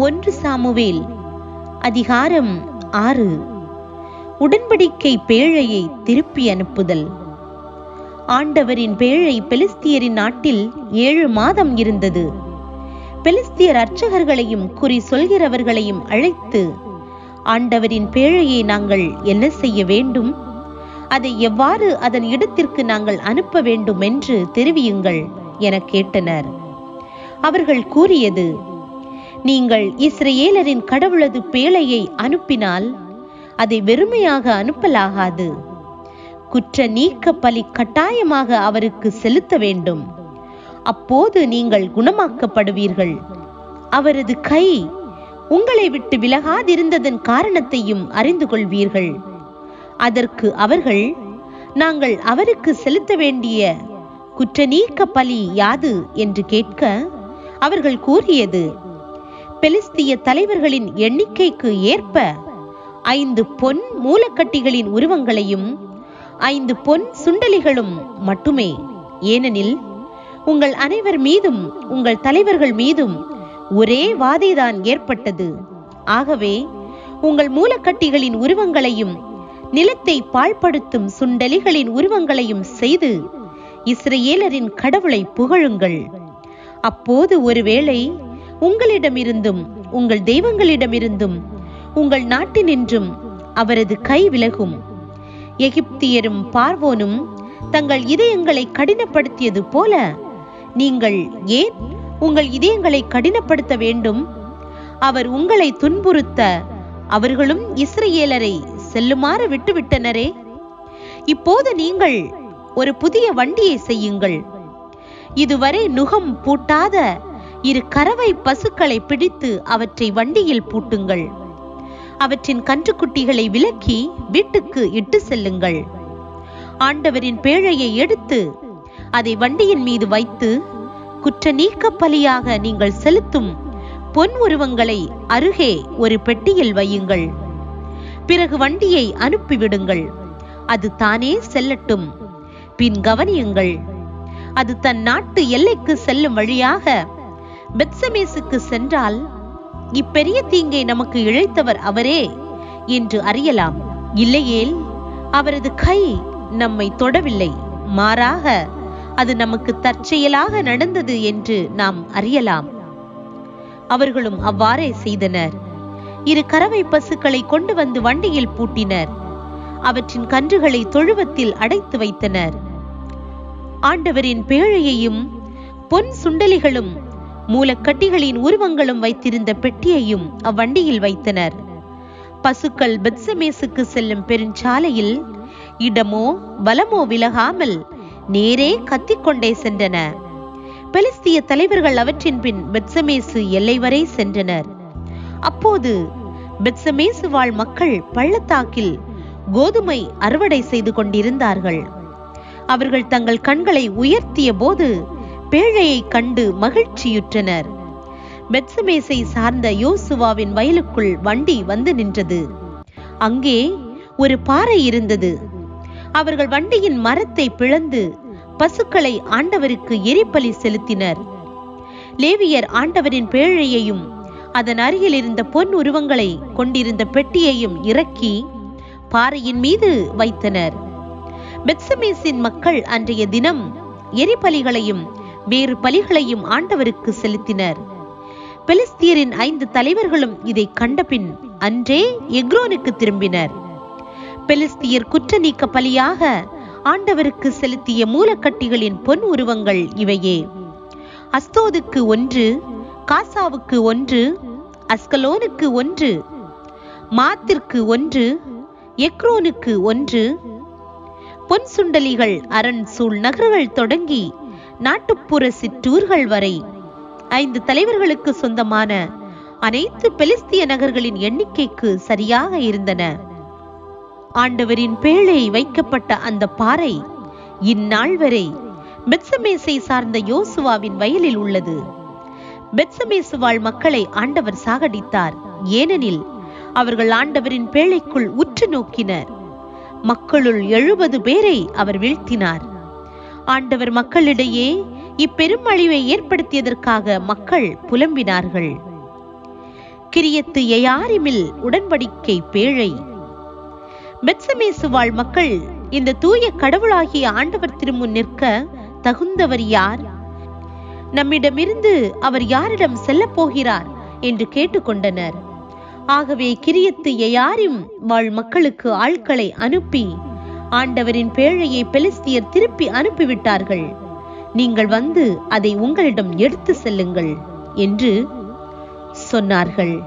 ஒன்று சாமுவேல். அதிகாரம் ஆறு. உடன்படிக்கை பேழையை திருப்பி அனுப்புதல். ஆண்டவரின் பேழை பெலிஸ்தியரின் நாட்டில் ஏழு மாதம் இருந்தது. பெலிஸ்தியர் அர்ச்சகர்களையும் குறி சொல்கிறவர்களையும் அழைத்து ஆண்டவரின் பேழையை நாங்கள் என்ன செய்ய வேண்டும்? அதை எவ்வாறு அதன் இடத்திற்கு நாங்கள் அனுப்ப வேண்டும்? என்று தெரிவியுங்கள் என கேட்டனர். அவர்கள் கூறியது நீங்கள் இஸ்ரேலரின் கடவுளது பேழையை அனுப்பினால் அதை வெறுமையாக அனுப்பலாகாது. குற்ற நீக்க பலி கட்டாயமாக அவருக்கு செலுத்த வேண்டும். அப்போது நீங்கள் குணமாக்கப்படுவீர்கள். அவரது கை உங்களை விட்டு விலகாதிருந்ததன் காரணத்தையும் அறிந்து கொள்வீர்கள். அதற்கு அவர்கள் நாங்கள் அவருக்கு செலுத்த வேண்டிய குற்ற நீக்க பலி யாது? என்று கேட்க அவர்கள் கூறியது பெலிஸ்திய தலைவர்களின் எண்ணிக்கைக்கு ஏற்ப ஐந்து பொன் மூலக்கட்டிகளின் உருவங்களையும் ஐந்து பொன் சுண்டலிகளும் மட்டுமே. ஏனெனில் உங்கள் அனைவர் மீதும் உங்கள் தலைவர்கள் மீதும் ஒரே வாதைதான் ஏற்பட்டது. ஆகவே உங்கள் மூலக்கட்டிகளின் உருவங்களையும் நிலத்தை பாழ்படுத்தும் சுண்டலிகளின் உருவங்களையும் செய்து இஸ்ரேலரின் கடவுளை புகழுங்கள். அப்போது ஒருவேளை உங்களிடமிருந்தும் உங்கள் தெய்வங்களிடமிருந்தும் உங்கள் நாட்டினின்றும் அவரது கை விலகும். எகிப்தியரும் பார்வோனும் தங்கள் இதயங்களை கடினப்படுத்தியது போல நீங்கள் ஏன் உங்கள் இதயங்களை கடினப்படுத்த வேண்டும்? அவர் உங்களை துன்புறுத்த அவர்களும் இஸ்ரேலரை செல்லுமாறு விட்டுவிட்டனரே? இப்போது நீங்கள் ஒரு புதிய வண்டியை செய்யுங்கள். இதுவரை நுகம் பூட்டாத இரு கறவை பசுக்களை பிடித்து அவற்றை வண்டியில் பூட்டுங்கள். அவற்றின் கன்றுக்குட்டிகளை விலக்கி வீட்டுக்கு இட்டு செல்லுங்கள். ஆண்டவரின் பேழையை எடுத்து அதை வண்டியின் மீது வைத்து குற்ற நீக்க பலியாக நீங்கள் செலுத்தும் பொன் உருவங்களை அருகே ஒரு பெட்டியில் வையுங்கள். பிறகு வண்டியை அனுப்பிவிடுங்கள். அது தானே செல்லட்டும். பின் கவனியுங்கள். அது தன் நாட்டு எல்லைக்கு செல்லும் வழியாக பெத்சமேசுக்கு சென்றால் இப்பெரிய தீங்கை நமக்கு இழைத்தவர் அவரே என்று அறியலாம். இல்லையேல் அவரது கை நம்மை தொடவில்லை. மாறாக அது நமக்கு தற்செயலாக நடந்தது என்று நாம் அறியலாம். அவர்களும் அவ்வாறே செய்தனர். இரு கறவை பசுக்களை கொண்டு வந்து வண்டியில் பூட்டினர். அவற்றின் கன்றுகளை தொழுவத்தில் அடைத்து வைத்தனர். ஆண்டவரின் பேழையையும் பொன் சுண்டலிகளும் மூலக்கட்டிகளின் உருவங்களும் வைத்திருந்த பெட்டியையும் அவ்வண்டியில் வைத்தனர். பசுக்கள் பெத்சமேசுக்கு செல்லும் பெருஞ்சாலையில் இடமோ பலமோ விலகாமல் நேரே கத்திக்கொண்டே சென்றன. பெலிஸ்திய தலைவர்கள் அவற்றின் பின் பெத்சமேசு எல்லை வரை சென்றனர். அப்போது பெத்சமேசு வாழ் மக்கள் பள்ளத்தாக்கில் கோதுமை அறுவடை செய்து கொண்டிருந்தார்கள். அவர்கள் தங்கள் கண்களை உயர்த்திய போது பேழையை கண்டு மகிழ்ச்சியுற்றனர். பெட்சமேசை சார்ந்த யோசுவாவின் வயலுக்குள் வண்டி வந்து நின்றது. அங்கே ஒரு பாறை இருந்தது. அவர்கள் வண்டியின் மரத்தை பிளந்து பசுக்களை ஆண்டவருக்கு எரிபலி செலுத்தினர். லேவியர் ஆண்டவரின் பேழையையும் அதன் அருகில் இருந்த பொன் உருவங்களை கொண்டிருந்த பெட்டியையும் இறக்கி பாறையின் மீது வைத்தனர். பெட்சமேசின் மக்கள் அன்றைய தினம் எரிபலிகளையும் வேறு பலிகளையும் ஆண்டவருக்கு செலுத்தினர். பெலிஸ்தியரின் ஐந்து தலைவர்களும் இதை கண்டபின் அன்றே எக்ரோனுக்கு திரும்பினர். பெலிஸ்தியர் குற்ற நீக்க பலியாக ஆண்டவருக்கு செலுத்திய மூலக்கட்டிகளின் பொன் உருவங்கள் இவையே. அஸ்தோதுக்கு ஒன்று காசாவுக்கு ஒன்று அஸ்கலோனுக்கு ஒன்று மாத்திற்கு ஒன்று எக்ரோனுக்கு ஒன்று பொன் சுண்டலிகள் அரண் சூழ் நகர்கள் தொடங்கி நாட்டுப்புற சிற்றூர்கள் வரை ஐந்து தலைவர்களுக்கு சொந்தமான அனைத்து பெலிஸ்திய நகர்களின் எண்ணிக்கைக்கு சரியாக இருந்தன. ஆண்டவரின் பேழை வைக்கப்பட்ட அந்த பாறை இந்நாள் வரை பெட்சமேசை சார்ந்த யோசுவாவின் வயலில் உள்ளது. பெட்சமேசுவாழ் மக்களை ஆண்டவர் சாகடித்தார். ஏனெனில் அவர்கள் ஆண்டவரின் பேழைக்குள் உற்று நோக்கினர். மக்களுள் எழுபது பேரை அவர் வீழ்த்தினார். ஆண்டவர் மக்களிடையே இப்பெரும் அழிவை ஏற்படுத்தியதற்காக மக்கள் புலம்பினார்கள். கிரியத்து எயாரிமில் உடன்படிக்கை பேழை. பெத்சமேசு வாழ் மக்கள் இந்த தூய கடவுளாகிய ஆண்டவர் திருமுன் நிற்க தகுந்தவர் யார்? நம்மிடமிருந்து அவர் யாரிடம் செல்ல போகிறார் என்று கேட்டுக்கொண்டனர். ஆகவே கிரியத்து எயாரிம் வாழ் மக்களுக்கு ஆட்களை அனுப்பி ஆண்டவரின் பேழையை பெலிஸ்தியர் திருப்பி அனுப்பிவிட்டார்கள். நீங்கள் வந்து அதை உங்களிடம் எடுத்து செல்லுங்கள் என்று சொன்னார்கள்.